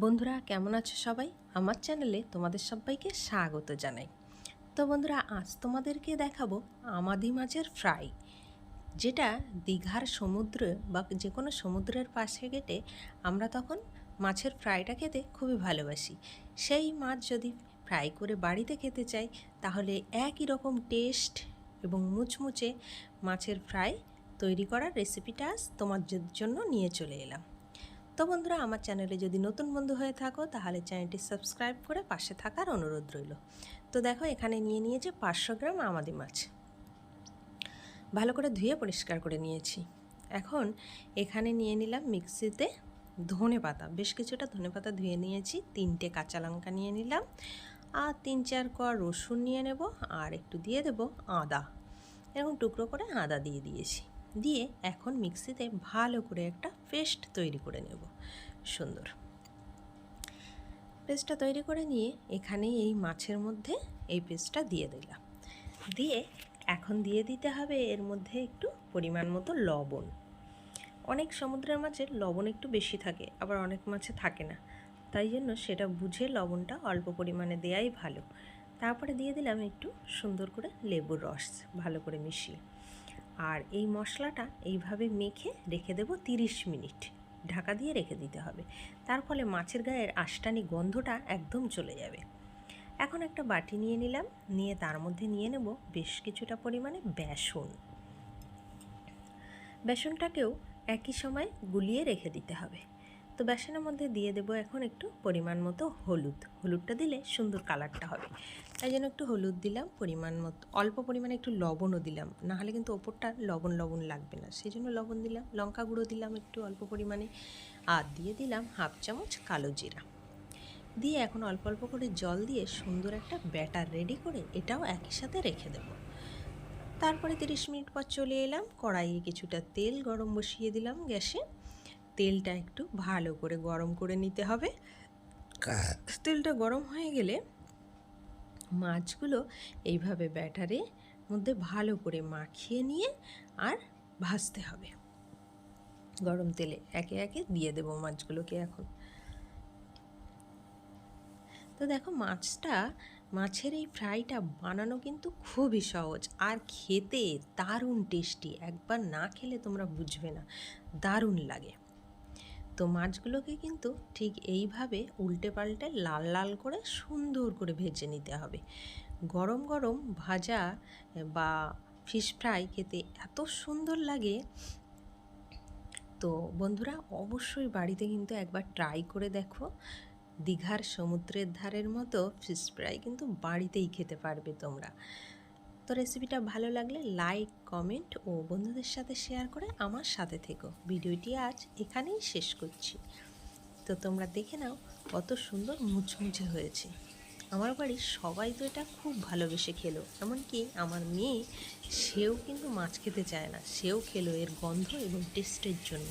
বন্ধুরা, কেমন আছো সবাই? আমার চ্যানেলে তোমাদের সবাইকে স্বাগত জানাই। তো বন্ধুরা, আজ তোমাদেরকে দেখাবো আমাদি মাছের ফ্রাই, যেটা দীঘার সমুদ্র বা যে কোনো সমুদ্রের পাশে গেটে আমরা তখন মাছের ফ্রাইটা খেতে খুবই ভালোবাসি। সেই মাছ যদি ফ্রাই করে বাড়িতে খেতে চাই, তাহলে একই রকম টেস্ট এবং মুচমুচে মাছের ফ্রাই তৈরি করার রেসিপিটা আজ তোমাদের জন্য নিয়ে চলে এলাম। তো বন্ধুরা, আমার চ্যানেলে যদি নতুন বন্ধু হয়ে থাকো, তাহলে চ্যানেলটি সাবস্ক্রাইব করে পাশে থাকার অনুরোধ রইল। তো দেখো, এখানে নিয়ে নিয়েছে পাঁচশো গ্রাম আমাদি মাছ। ভালো করে ধুয়ে পরিষ্কার করে নিয়েছি। এখন এখানে নিয়ে নিলাম মিক্সিতে ধনে পাতা। বেশ কিছুটা ধনে পাতা ধুয়ে নিয়েছি, তিনটে কাঁচা লঙ্কা নিয়ে নিলাম, আর তিন চার কোয়া রসুন নিয়ে নেব, আর একটু দিয়ে দেব আদা। এরকম টুকরো করে আদা দিয়ে দিয়েছি। দিয়ে এখন মিক্সিতে ভালো করে একটা পেস্ট তৈরি করে নেব। সুন্দর। পেস্টটা তৈরি করে নিয়ে এখানে এই মাছের মধ্যে এই পেস্টটা দিয়ে দিলাম। দিয়ে এখন দিয়ে দিতে হবে এর মধ্যে একটু পরিমাণ মতো লবণ। অনেক সমুদ্রের মাছের লবণ একটু বেশি থাকে, আবার অনেক মাছে থাকে না। তাই জন্য সেটা বুঝে লবণটা অল্প পরিমাণে দেয়াই ভালো। তারপরে দিয়ে দিলাম একটু সুন্দর করে লেবুর রস ভালো করে মিশিয়ে। আর এই মশলাটা এইভাবে মেখে রেখে দেব তিরিশ মিনিট। ঢাকা দিয়ে রেখে দিতে হবে। তার ফলে মাছের গায়ের আষ্টানি গন্ধটা একদম চলে যাবে। এখন একটা বাটি নিয়ে নিলাম। নিয়ে তার মধ্যে নিয়ে নেব বেশ কিছুটা পরিমাণে বেসন। বেসনটাকেও একই সময় গুলিয়ে রেখে দিতে হবে। তো বেসনের মধ্যে দিয়ে দেবো এখন একটু পরিমাণ মতো হলুদ। হলুদটা দিলে সুন্দর কালারটা হবে। তাই জন্য একটু হলুদ দিলাম, পরিমাণ মতো, অল্প পরিমাণে একটু লবণও দিলাম। নাহলে কিন্তু ওপরটা লবণ লবণ লাগবে না। সেই জন্য লবণ দিলাম, লঙ্কা গুঁড়ো দিলাম একটু অল্প পরিমাণে। আর দিয়ে দিলাম হাফ চামচ কালো জিরা। দিয়ে এখন অল্প অল্প করে জল দিয়ে সুন্দর একটা ব্যাটার রেডি করে এটাও একই সাথে রেখে দেবো। তারপরে তিরিশ মিনিট পর চলে এলাম। কড়াইয়ে কিছুটা তেল গরম বসিয়ে দিলাম গ্যাসে। তেলটা একটু ভালো করে গরম করে নিতে হবে। তেলটা গরম হয়ে গেলে মাছগুলো এইভাবে ব্যাটারে মধ্যে ভালো করে মাখিয়ে নিয়ে আর ভাজতে হবে। গরম তেলে একে একে দিয়ে দেবো মাছগুলোকে এখন। তো দেখো মাছটা মাছের এই ফ্রাইটা বানানো কিন্তু খুবই সহজ। আর খেতে দারুণ টেস্টি। একবার না খেলে তোমরা বুঝবে না। দারুণ লাগে। তো মাছগুলোকে কিন্তু ঠিক এইভাবে উল্টে পাল্টে লাল লাল করে সুন্দর করে ভেজে নিতে হবে। গরম গরম ভাজা বা ফিশ ফ্রাই খেতে এত সুন্দর লাগে। তো বন্ধুরা, অবশ্যই বাড়িতে কিন্তু একবার ট্রাই করে দেখো। দীঘার সমুদ্রের ধারের মতো ফিশ ফ্রাই কিন্তু বাড়িতেই খেতে পারবে তোমরা। তো রেসিপিটা ভালো লাগলে লাইক কমেন্ট ও বন্ধুদের সাথে শেয়ার করে আমার সাথে থেকো। ভিডিওটি আজ এখানেই শেষ করছি। তো তোমরা দেখে নাও কত সুন্দর মুচমুচে হয়েছে। আমার বাড়ির সবাই তো এটা খুব ভালোবেসে খেলো। এমনকি আমার মেয়ে, সেও কিন্তু মাছ খেতে চায় না। সেও খেলো এর গন্ধ এবং টেস্টের জন্য।